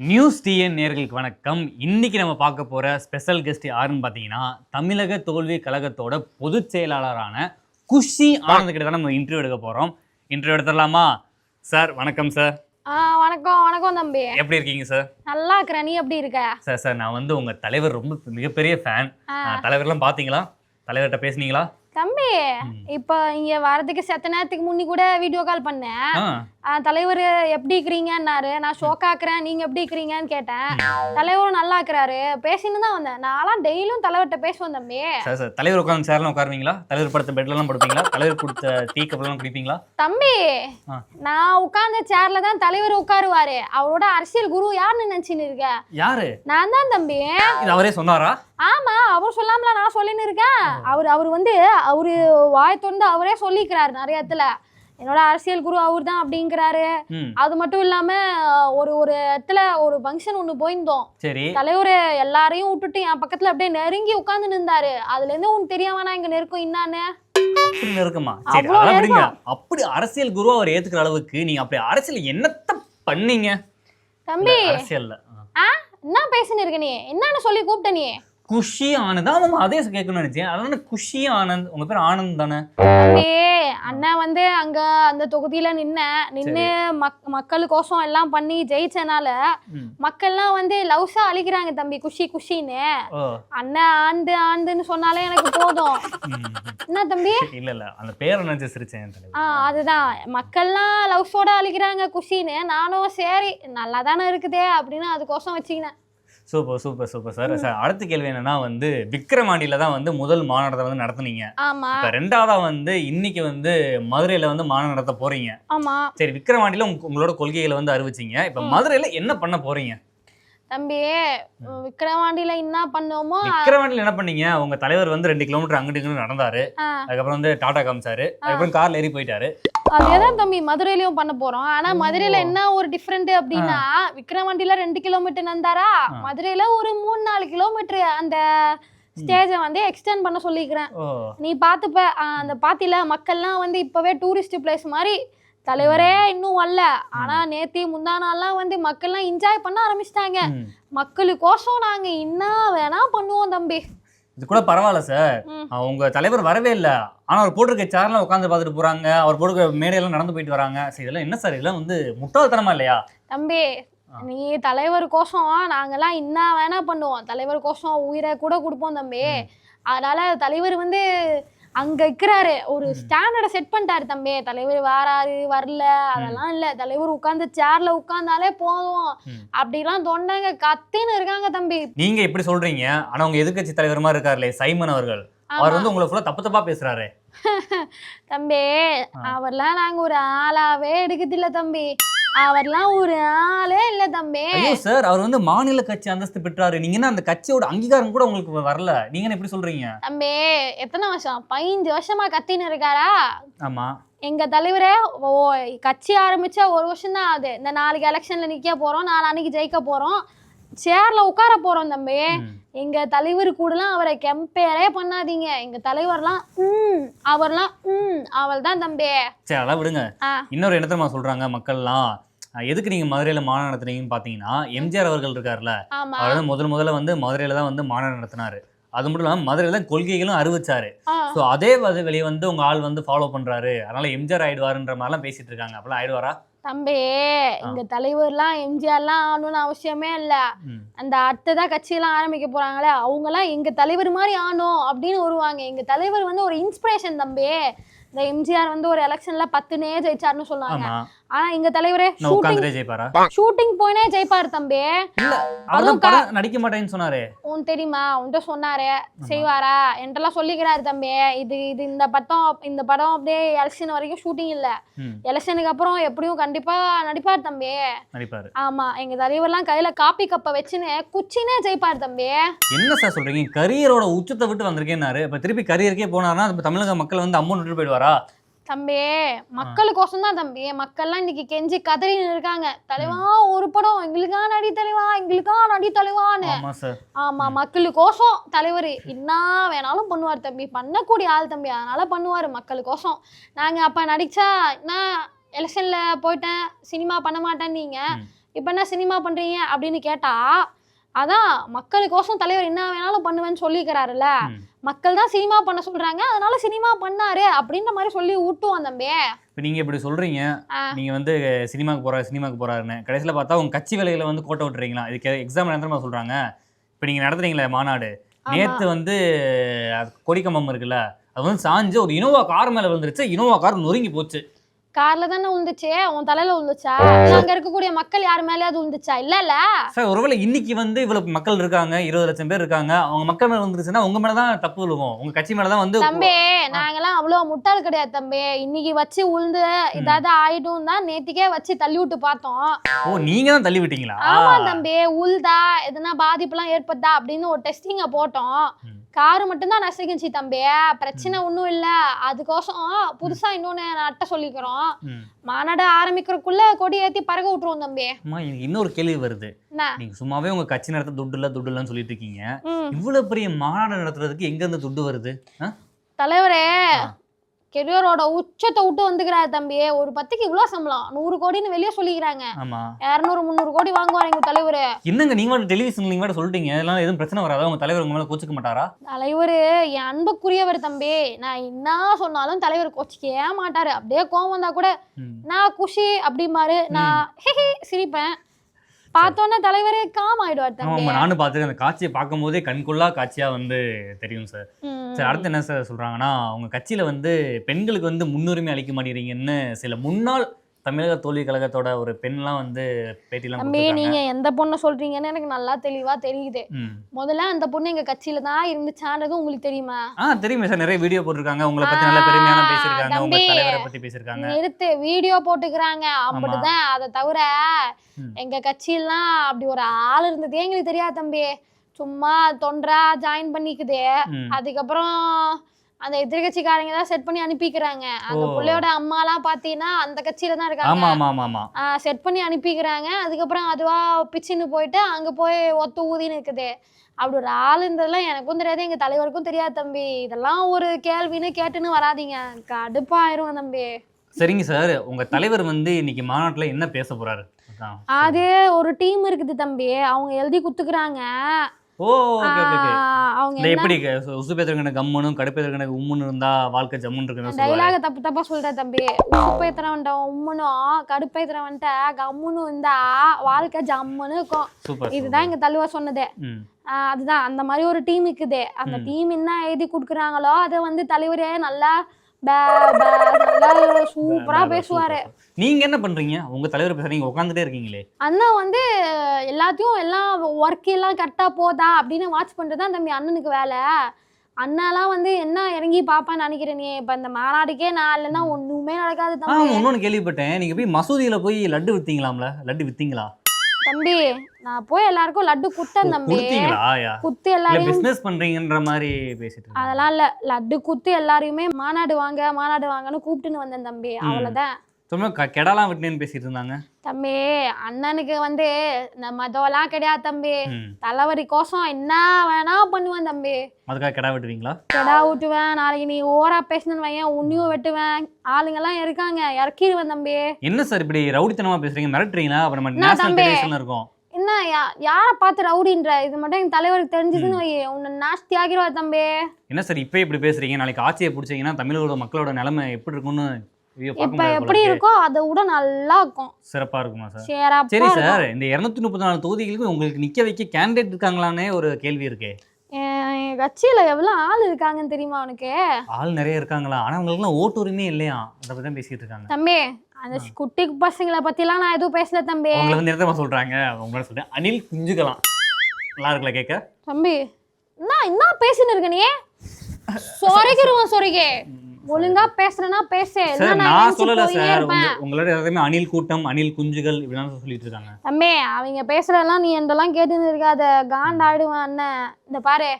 News TN நேர்களுக்கு வணக்கம். இன்னைக்கு நம்ம பார்க்க போற ஸ்பெஷல் கெஸ்ட் யாருன்னு பார்த்தீங்கன்னா தமிழக தோல்வி கழகத்தோட பொதுச் செயலாளரான குஷி ஆனந்த் கிட்ட தான் நம்ம இன்டர்வியூ எடுக்க போறோம். இன்டர்வியூ எடுத்துடலாமா? சார் வணக்கம் சார் ஆ வணக்கம் வணக்கம் தம்பி. எப்படி இருக்கீங்க சார் நல்லா இருக்கிற நீ எப்படி இருக்க? சார் சார் நான் வந்து உங்க தலைவர் ரொம்ப மிகப்பெரிய ஃபேன். தலைவர்லாம் பார்த்தீங்களா? தலைவர்கிட்ட பேசுனீங்களா? தம்பி இப்போ இங்க வரதுக்கு செத்த நேரத்துக்கு முன்னி கூட வீடியோ கால் பண்ணேன். தலைவர் எப்படி இருக்கிறீங்கன்னாரு. நான் ஷோக்காக்குறேன் நீங்க எப்படி இருக்கிறீங்கன்னு கேட்டேன். தலைவரும் நல்லா இருக்கிறாரு. பேசின்னு தான் வந்தேன். நான்லாம் டெய்லியும் தலைவர்கிட்ட பேசுவேன் தம்பி. Sir sir. தலைவர் உட்காந்து சேர்லாம் உட்காருவீங்களா? தலைவர் படுத்த பெட்லலாம் படுப்பீங்களா? தலைவர் கொடுத்த டீ கப்லாம் குடிப்பீங்களா? தம்பி. நான் உட்கார்ந்த சேர்ல தான் தலைவர் உட்காருவாரு. அவரோட அரசியல் குரு யாருன்னு நினைச்சுன்னு இருக்க யாரு? நான் தான் தம்பி. இது அவரே சொன்னாரா? ஆமா அவர் சொல்லாமல நான் சொல்லின்னு இருக்கேன். அவர் அவர் வந்து அவரு வாய் திறந்து அவரே சொல்லிக்கிறாரு நிறைய இடத்துல. என்னோட அரசியல் குரு அவர் தான் அப்படிங்கிறாரு அது மட்டும் இல்லாம ஒரு ஒரு இடத்துல ஒரு ஃபங்க்ஷன் ஒண்ணு போயிருந்தோம். சரி. தலைவர் எல்லாரையும் விட்டுட்டு என் பக்கத்துல அப்படியே நெருங்கி உட்கார்ந்து நின்றாரு அதுல இருந்து உனக்கு தெரியாம நான் இங்க நெருக்கம் என்னான்னு அப்படி நெருக்கமா? சரி அதெல்லாம் அப்படி அரசியல் குருவா அவர் ஏத்துக்கிற அளவுக்கு நீங்க அப்படி அரசியல் என்னத்த பண்ணீங்க? தம்பி. அரசியல்ல. என்ன பேசின்னு இருக்க நீ? என்னன்னு சொல்லி கூப்பிட்ட நீ? குஷி ஆனந்த். ஆமா அதே கேட்கணும்னு நினைச்சேன். அதனால குஷி ஆனந்த். உங்க பேர் ஆனந்த் தானே? அண்ணன் வந்து அங்க அந்த தொகுதியில நின்ன. நின்னு மக் மக்களுக்கோசம் எல்லாம் பண்ணி ஜெயிச்சனால. மக்கள்லாம் வந்து லவ்ஸா அழிக்கிறாங்க தம்பி குஷி குஷின்னு. ஓ. அண்ணன் ஆண்டு ஆண்டுன்னு சொன்னாலே எனக்கு போதும். என்ன தம்பி? இல்ல இல்ல. அந்த பேரை நினைச்சு சிரிச்சேன் அதுதான். மக்கள்லாம் லவ்ஸோட அழிக்கிறாங்க குஷின்னு. நானும் சரி நல்லா தானே இருக்குதே அப்படின்னு அதுக்கோசம் வச்சுக்கினேன். Super super super sir. Sir அடுத்த கேள்வி என்னன்னா வந்து விக்ரமாண்டியில தான் வந்து முதல் மாநாட்டத்தை வந்து நடத்துனீங்க. ஆமா. இப்ப ரெண்டாவதா வந்து இன்னைக்கு வந்து மதுரையில வந்து மாநாடு நடத்த போறீங்க. ஆமா. சரி விக்ரமாண்டியில உங்க- உங்களோட கொள்கைகளை வந்து அறிவிச்சீங்க. இப்ப மதுரையில என்ன பண்ண போறீங்க? தம்பி விக்ரவாண்டியில என்ன பண்ணோமோ விக்ரவாண்டியில என்ன பண்ணீங்க? உங்க தலைவர் வந்து ரெண்டு கிலோமீட்டர் அங்கிட்டு இங்கிட்டு நடந்தாரு. அதுக்கப்புறம் வந்து டாடா காமிச்சாரு. அதுக்கப்புறம் கார்ல ஏறி போயிட்டாரு. அதேதான் தம்பி மதுரையிலயும் பண்ண போறோம். ஆனா மதுரையில என்ன ஒரு டிஃப்ரெண்ட் அப்படின்னா விக்ரவாண்டியில ரெண்டு கிலோமீட்டர் நந்தாரா மதுரையில ஒரு மூணு நாலு கிலோமீட்டர் அந்த ஸ்டேஜை வந்து எக்ஸ்டெண்ட் பண்ண சொல்லிக்கிறேன். நீ பார்த்துப்ப அந்த பாத்தில மக்கள்லாம் வந்து இப்பவே டூரிஸ்ட் பிளேஸ் மாதிரி தலைவரே இன்னும் வரல. ஆனா நேத்தி முந்தா நாள்லாம் வந்து மக்கள்லாம் என்ஜாய் பண்ண ஆரம்பிச்சிட்டாங்க. மக்களுக்கோசம் நாங்க என்ன வேணா பண்ணுவோம் தம்பி. இது கூட பரவாயில்ல சார் ம். உங்க தலைவர் வரவே இல்ல. ஆனா அவர் போட்டிருக்க சேர்ல உட்காந்து பார்த்துட்டு போறாங்க. அவர் போட்டிருக்க மேடையெல்லாம் நடந்து போயிட்டு வராங்க. சரி இதெல்லாம் என்ன சார் இதெல்லாம் வந்து முட்டாள்தனமா இல்லையா? தம்பி நீ தலைவருக்கோசம் நாங்கெல்லாம் என்ன வேணா பண்ணுவோம். தலைவருக்கோசம் உயிரை கூட கொடுப்போம் தம்பி. அதனால தலைவர் வந்து அங்க இருக்கிறாரு. ஒரு ஸ்டாண்டர்டை செட் பண்ணிட்டாரு தம்பி. தலைவர் வராரு வரல. அதெல்லாம் இல்ல. தலைவர் உட்கார்ந்து சேர்ல உட்கார்ந்தாலே போதும். அப்படிலாம் தொண்டைங்க கத்தின்னு இருக்காங்க தம்பி. நீங்க இப்படி சொல்றீங்க. ஆனா உங்க எதிர்க்கட்சி தலைவர் மாதிரி இருக்காருல்லே சைமன் அவர்கள். அவர் வந்து உங்களை ஃபுல்லா தப்பு தப்பா பேசுறாரு. தம்பி அவர்லாம் நாங்க ஒரு ஆளாவே எடுக்குது இல்ல தம்பி. அவர்லாம் ஒரு ஆளே இல்ல தம்பி. ஐயோ சார் அவர் வந்து மாநில கட்சி அந்தஸ்து பெற்றாரு. நீங்க என்ன அந்த கட்சியோட அங்கீகாரம் கூட உங்களுக்கு வரல? நீங்க என்ன இப்படி சொல்றீங்க? தம்பி எத்தனை வருஷம்? பதினஞ்சு வருஷமா கத்தின்னு இருக்காரா? ஆமா. எங்க தலைவரே ஓ கட்சி ஆரம்பிச்சா ஒரு வருஷம் தான் ஆகுது. இந்த நாளைக்கு எலெக்ஷன்ல நிக்க போறோம் நாளான்னைக்கு ஜெயிக்க போறோம். சேர்ல உட்கார போறோம் தம்பி. எங்க தலைவர் கூடலாம் அவரை கம்பேரே பண்ணாதீங்க. எங்க தலைவர்லாம் ம் அவர்லாம் ம் அவள் தான் தம்பி. சரி அதெல்லாம் விடுங்க. இன்னொரு தெரியுமா சொல்றாங்க மக்கள்லாம்? எதுக்கு நீங்க மதுரையில மாநாடு நடத்துறீங்கன்னு பாத்தீங்கன்னா எம்ஜிஆர் அவர்கள் இருக்காருல்ல அவர் வந்து முதல் முதல்ல வந்து மதுரையில தான் வந்து மாநாடு நடத்தினாரு. அது மட்டும் இல்லாம மதுரையில தான் கொள்கைகளும் அறிவிச்சாரு. ஸோ அதே வந்து வெளியே வந்து உங்க ஆள் வந்து ஃபாலோ பண்றாரு. அதனால எம்ஜிஆர் ஆயிடுவாருன்ற மாதிரிலாம் பேசிட்டு இருக்காங்க. அப்பெல்லாம் ஆயிடுவாரா? தம்பி எங்க தலைவர்லாம் எம்ஜிஆர்லாம் ஆகணும்னு அவசியமே இல்ல. அந்த அடுத்ததா கட்சியெல்லாம் ஆரம்பிக்க போறாங்களே அவங்கெல்லாம் எங்க தலைவர் மாதிரி ஆகணும் அப்படின்னு வருவாங்க. எங்க தலைவர் வந்து ஒரு இன்ஸ்பிரேஷன் தம்பி. இந்த எம்ஜிஆர் வந்து ஒரு எலெக்ஷன்ல பத்துனே ஜெயிச்சாருன்னு சொன்னாங்க ஆனா எங்க தலைவரே உட்காந்துட்டே ஜெயிப்பாரா? ஷூட்டிங் போயினே ஜெயிப்பாரு தம்பி. அவர்தான் படம் நடிக்க மாட்டேன்னு சொன்னாரு. உன் தெரியுமா? உன்கிட்ட சொன்னாரு. செய்வாரா? என்கிட்டலாம் சொல்லிக்கிறாரு தம்பி. இது இது இந்த படம் இந்த படம் அப்படியே எலெக்ஷன் வரைக்கும் ஷூட்டிங் இல்ல. எலெக்ஷனுக்கு அப்புறம் எப்படியும் கண்டிப்பா நடிப்பார் தம்பி. நடிப்பாரு. ஆமா எங்க தலைவர்லாம் கையில காப்பி கப்பை வச்சுன்னு குச்சினே ஜெயிப்பார் தம்பி. என்ன சார் சொல்றீங்க? கரியரோட உச்சத்தை விட்டு வந்திருக்கேன்னாரு. இப்ப திருப்பி கரியருக்கே போனாருன்னா தமிழக மக்கள் வந்து அம்மன் விட்டு போயிடுவாரா? தம்பி மக்களுக்கோசம் தான் தம்பி. மக்கள்லாம் இன்னைக்கு கெஞ்சி கதறின்னு இருக்காங்க. தலைவா ஒரு படம். எங்களுக்கா நடி தலைவா எங்களுக்கா நடி தலைவான்னு. ஆமா மக்களுக்கோசம் தலைவர். என்ன வேணாலும் பண்ணுவார் தம்பி. பண்ணக்கூடிய ஆள் தம்பி. அதனால பண்ணுவார் மக்களுக்கோசம். நாங்க அப்ப நடிச்சா என்ன எலெக்ஷன்ல போயிட்டேன். சினிமா பண்ண மாட்டேன் நீங்க. இப்போ என்ன சினிமா பண்றீங்க? அப்படின்னு கேட்டா அதான் மக்களுக்கோசம் தலைவர் என்ன வேணாலும் பண்ணுவேன்னு சொல்லிக்கிறாருல்ல. மக்கள் தான் சினிமா பண்ண சொல்றாங்க அதனால சினிமா பண்ணாரு அப்படின்ற மாதிரி சொல்லி விட்டுவோம் தம்பி. இப்போ நீங்க இப்படி சொல்றீங்க. நீங்க வந்து சினிமாக்கு போறாரு சினிமாக்கு போறாருன்னு. கடைசியில பார்த்தா உங்க கட்சி வேலைகளை வந்து கோட்டை விட்டுறீங்களா? இதுக்கு எக்ஸாம் என்ன சொல்றாங்க. இப்போ நீங்க நடத்துறீங்களே மாநாடு. நேத்து வந்து கொடிக்கம்பம் இருக்குல்ல அது வந்து சாஞ்சு ஒரு இனோவா கார் மேல விழுந்துருச்சு. இனோவா கார் நொறுங்கி போச்சு. கார்ல தானே விழுந்துச்சு உன் தலையில விழுந்துச்சா அங்க இருக்கக்கூடிய மக்கள் யார் மேலயாவது விழுந்துச்சா இல்ல இல்ல. சார் ஒருவேளை இன்னைக்கு வந்து இவ்வளவு மக்கள் இருக்காங்க இருபது லட்சம் பேர் இருக்காங்க அவங்க மக்கள் மேல வந்துருச்சுன்னா உங்க மேல தான் தப்பு விழுகும். உங்க கட்சி மேல தான் வந்து தம்பி நாங்கெல்லாம் அவ்வளவு முட்டாள் கிடையாது தம்பி. இன்னைக்கு வச்சு உழுந்து இதாவது ஆயிட்டும் தான் நேத்திக்கே வச்சு தள்ளி விட்டு பார்த்தோம். ஓ நீங்க தான் தள்ளி விட்டீங்களா? ஆமா தம்பி உள்தா எதனா பாதிப்புலாம் ஏற்படுதா அப்படின்னு ஒரு டெஸ்டிங்க போட்டோம். காரு மட்டும்தான் நசுக்கிச்சு தம்பி. பிரச்சனை ஒன்றும் இல்ல. அதுக்கோசம் புதுசா இன்னொன்னு நட்ட சொல்லிக்கிறோம். மாநாடு ஆரம்பிக்கிறதுக்குள்ள கொடி ஏத்தி பறக்க விட்டுருவோம் தம்பி. இன்னொரு கேள்வி வருது. நீங்க சும்மாவே உங்க கட்சி நடத்த துட்டு இல்ல துட்டு இல்லன்னு சொல்லிட்டு இருக்கீங்க. இவ்வளவு பெரிய மாநாடு நடத்துறதுக்கு எங்க இருந்து துட்டு வருது? தலைவரே. கெரியரோட உச்சத்தை விட்டு வந்துக்கிறாரு தம்பி ஒரு பத்துக்கு இவ்வளோ சம்பளம். நூறு கோடின்னு வெளியே சொல்லிக்கிறாங்க. இரநூறு முந்நூறு கோடி வாங்குவார் எங்க தலைவர். என்னங்க நீங்க மட்டும் டெலிவிஷன் நீங்க மட்டும் சொல்லிட்டீங்க. இதெல்லாம் எதுவும் பிரச்சனை வராதா? உங்க தலைவர் உங்க மேல கோச்சுக்க மாட்டாரா? தலைவர் என் அன்புக்குரியவர் தம்பி. நான் என்ன சொன்னாலும் தலைவர் கோச்சிக்கவே மாட்டாரு. அப்படியே கோவம் வந்தா கூட. நான் குஷி அப்படிம்பாரு. நான் சிரிப்பேன். பார்த்தோன்னே தலைவரே காம் ஆயிடுவார் தம்பி ஆமா நானும் பார்த்துருக்கேன் அந்த காட்சியை பார்க்கும்போதே கண்கொள்ளா காட்சியா வந்து தெரியும் சார். சார் அடுத்து என்ன சார் சொல்றாங்கன்னா உங்க கட்சியில வந்து பெண்களுக்கு வந்து முன்னுரிமை அளிக்க மாட்டேங்கிறீங்கன்னு சில முன்னாள் தமிழக தோல்வி கழகத்தோட ஒரு பெண்லாம் வந்து பேட்டிலாம் தம்பி நீங்க எந்த பொண்ணை சொல்றீங்கன்னு எனக்கு நல்லா தெளிவா தெரியுது. முதல்ல அந்த பொண்ணு எங்க கட்சியில தான் இருந்துச்சான்றது உங்களுக்கு தெரியுமா? ஆ தெரியுமே சார். நிறைய வீடியோ போட்டிருக்காங்க. உங்களை பத்தி நல்ல பெருமையான பேசியிருக்காங்க. உங்க. தலைவரை பத்தி பேசியிருக்காங்க. நிறுத்து. வீடியோ போட்டுக்கிறாங்க. அப்படிதான். அதை தவிர. எங்க கட்சியெல்லாம் அப்படி ஒரு ஆள் இருந்ததே எங்களுக்கு தெரியாது தம்பி. சும்மா தொண்டரா ஜாயின் பண்ணிக்குது. அதுக்கப்புறம் அந்த எதிர்கட்சிக்காரங்க தான் செட் பண்ணி அனுப்பிக்கிறாங்க. அந்த. பிள்ளையோட அம்மாலாம் பாத்தீங்கன்னா அந்த கட்சியில தான் இருக்காங்க. செட் பண்ணி அனுப்பிக்கிறாங்க. அதுக்கப்புறம் அதுவா பிச்சுன்னு போயிட்டு அங்க போய் ஒத்து ஊதின்னு இருக்குது அப்படி ஒரு ஆள் இருந்ததெல்லாம் எனக்கும் தெரியாது எங்க தலைவருக்கும் தெரியாது தம்பி. இதெல்லாம் ஒரு கேள்வின்னு கேட்டுன்னு வராதீங்க. கடுப்பாயிரும் தம்பி. சரிங்க சார். உங்க தலைவர் வந்து இன்னைக்கு மாநாட்டுல என்ன பேச போறாரு. அது ஒரு டீம் இருக்குது தம்பி. அவங்க எழுதி குத்துக்குறாங்க. ஓ ஓகே ஓகே அவங்க எப்படி உசு பேத்துறக்கணக்கு கம்முனும் கடுப்பு கணக்கு உம்முன்னு இருந்தா வாழ்க்கை ஜம்முன்னு சொல்லுவாரு. டைலாக தப்பு தப்பா சொல்ற தம்பி. உப்பேத்துறவன்ட்ட உம்முனும் கடுப்பேத்துறவன்ட்ட கம்முன்னு இருந்தா வாழ்க்கை ஜம்முன்னு இருக்கும். சூப்பர் இதுதான் எங்க தழுவா சொன்னது. அதுதான். அந்த மாதிரி ஒரு டீம் இருக்குது. அந்த. டீம் என்ன எழுதி கொடுக்குறாங்களோ அதை வந்து தலைவரே நல்லா சூப்பரா பேசுவாரு. நீங்க என்ன பண்றீங்க? உங்க தலைவர் பேச நீங்க உட்காந்துட்டே இருக்கீங்களே. அண்ணா வந்து எல்லாத்தையும் எல்லாம் ஒர்க் எல்லாம் கரெக்டா போதா அப்படின்னு வாட்ச் பண்றது தான் தம்பி அண்ணனுக்கு வேலை. அண்ணாலாம் வந்து என்ன இறங்கி பாப்பான்னு நினைக்கிறேன் நீ? இப்ப இந்த மாநாடுக்கே நான் இல்லைன்னா ஒண்ணுமே நடக்காது ஆ தம்பி. இன்னொன்னு கேள்விப்பட்டேன். நீங்க போய் மசூதியில போய் லட்டு வித்தீங்களாம்ல? லட்டு வித்தீங்களா? தம்பி நான் போய் எல்லாருக்கும் லட்டு குத்தேன் தம்பி. குத்து எல்லாரையும் பிசினஸ் பண்றீங்கன்ற மாதிரி பேசிட்டு அதெல்லாம் இல்ல லட்டு குத்து எல்லாரையுமே மாநாடு வாங்க மாநாடு வாங்கன்னு கூப்பிட்டுன்னு வந்தேன் தம்பி. அவ்வளவுதான். சும்மா கெடாலாம் விட்டுனேன்னு பேசிட்டு இருந்தாங்க தம்பி அண்ணனுக்கு வந்து இந்த மதம்லாம் கிடையாது தம்பி. தலைவரி கோசம் என்ன வேணா பண்ணுவேன் தம்பி. அதுக்காக கெடா விட்டுவீங்களா? கெடா விட்டுவேன். நாளைக்கு நீ ஓரா பேசணுன்னு வையன் உன்னையும் வெட்டுவேன். ஆளுங்கெல்லாம் இருக்காங்க இறக்கிடுவேன் தம்பி. என்ன சார் இப்படி ரவுடித்தனமா பேசுறீங்க? மிரட்டுறீங்களா? அப்புறம் நம்ம நேஷனல் இருக்கோம். என்ன யா யாரை பார்த்து ரவுடின்ற? இது மட்டும் எங்க தலைவருக்கு தெரிஞ்சதுன்னு வை உன்னை நாஸ்தி ஆகிடுவா தம்பி. என்ன சார் இப்போ இப்படி பேசுறீங்க? நாளைக்கு ஆட்சியை பிடிச்சீங்கன்னா தமிழோட மக்களோட நிலைமை எப்படி இருக்கும்னு இப்ப எப்படி இருக்கே. அதை விட நல்லா இருக்கும். சிறப்பா இருக்குமா சார்? சரி. சார் இந்த இருநூத்தி முப்பத்தி நாலு தொகுதிகளுக்கு உங்களுக்கு நிக்க வைக்க கேண்டிடேட் இருக்காங்களானே ஒரு கேள்வி இருக்கே. கட்சியில எவ்வளவு ஆள் இருக்காங்கன்னு தெரியுமா உனக்கு? ஆள் நிறைய இருக்காங்களா? ஆனா அவங்களுக்குலாம் ஓட்டு உரிமையே இல்லையா? அதை பத்தி தான் பேசிட்டு இருக்காங்க. தம்பி அந்த குட்டி பசங்களை பத்திலாம் நான் எதுவும் பேசல தம்பி. உங்களை வந்து நிறுத்தமா சொல்றாங்க? உங்களை சொல்றேன். அனில் குஞ்சுகலாம். நல்லா இருக்குல்ல கேட்க தம்பி என்ன என்ன பேசின்னு இருக்க நீ சொரைக்கிருவோம் சொரிக்கே. ஒழுங்கா பேசுறேன்னா பேசு. சார் நான் சொல்லல சார். உங்களோட எல்லாத்தையுமே அணில் கூட்டம் அணில் குஞ்சுகள் இப்படிலாம் சொல்லிட்டு இருக்காங்க. தம்பி அவங்க பேசுறதெல்லாம் நீ என்றெல்லாம் கேட்டுன்னு இருக்காத. காண்டாயிடுவேன் அண்ணன் இந்த பாரு.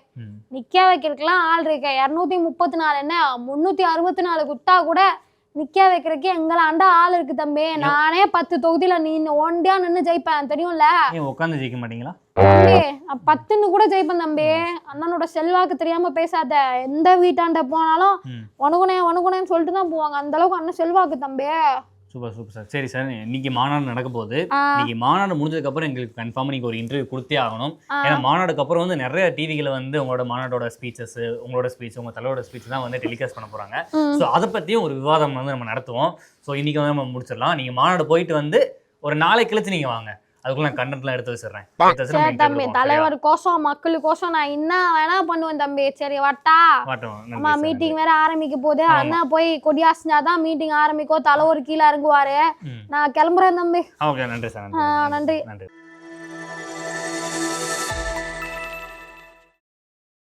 நிக்க வைக்கிறதுக்குலாம் ஆள் இருக்கு. இரநூத்தி முப்பத்தி நாலு என்ன? முன்னூத்தி அறுபத்தி நாலு குட்டா கூட நிக்க வைக்கிறதுக்கு எங்களாண்ட ஆள் இருக்கு தம்பி. நானே பத்து தொகுதியில நீ ஒண்டியா நின்னு ஜெயிப்பேன். தெரியும்ல? உட்காந்து ஜெயிக்க மாட்டீங்களா? பத்துன்னு கூட ஜெயிப்பேன் தம்பி. அண்ணனோட செல்வாக்கு தெரியாம பேசாத. எந்த வீட்டாண்ட போனாலும். வணங்குனே வணங்குனேன்னு சொல்லிட்டு தான் போவாங்க. அந்த அளவுக்கு அண்ணன் செல்வாக்கு தம்பி. Super super sir. சரி சார் இன்னைக்கு மாநாடு நடக்க போகுது இன்னைக்கு மாநாடு முடிஞ்சதுக்கு அப்புறம் எங்களுக்கு கன்ஃபார்ம் நீங்க ஒரு இன்டர்வியூ கொடுத்தே ஆகணும். ஏன்னா மாநாடுக்கு அப்புறம் வந்து நிறைய டிவிகளை வந்து உங்களோட மாநாடோட ஸ்பீச்சஸ் உங்களோட ஸ்பீச் உங்க தலைவரோட ஸ்பீச் தான் வந்து டெலிகாஸ்ட் பண்ண போறாங்க. ஸோ அதை பத்தியும் ஒரு விவாதம் வந்து நம்ம நடத்துவோம். ஸோ இன்னைக்கு வந்து நம்ம முடிச்சிடலாம். நீங்க மாநாடு போயிட்டு வந்து ஒரு நாளை கழிச்சு நீங்க வாங்க. அதுக்குள்ள நான் கண்டென்ட்லாம் எடுத்து வச்சிடுறேன். தம்பி? தலைவர் கோசம் மக்களுக்கோசம் நான் என்ன வேணா பண்ணுவேன் தம்பி. சரி வட்டா. ஆமா மீட்டிங் வேற ஆரம்பிக்க போகுது. அண்ணா போய் கொடியாசினாதான் மீட்டிங் ஆரம்பிக்கும். தலைவர் கீழே இறங்குவாரு. நான் கிளம்புறேன் தம்பி. ஓகே நன்றி சார் நன்றி. நன்றி.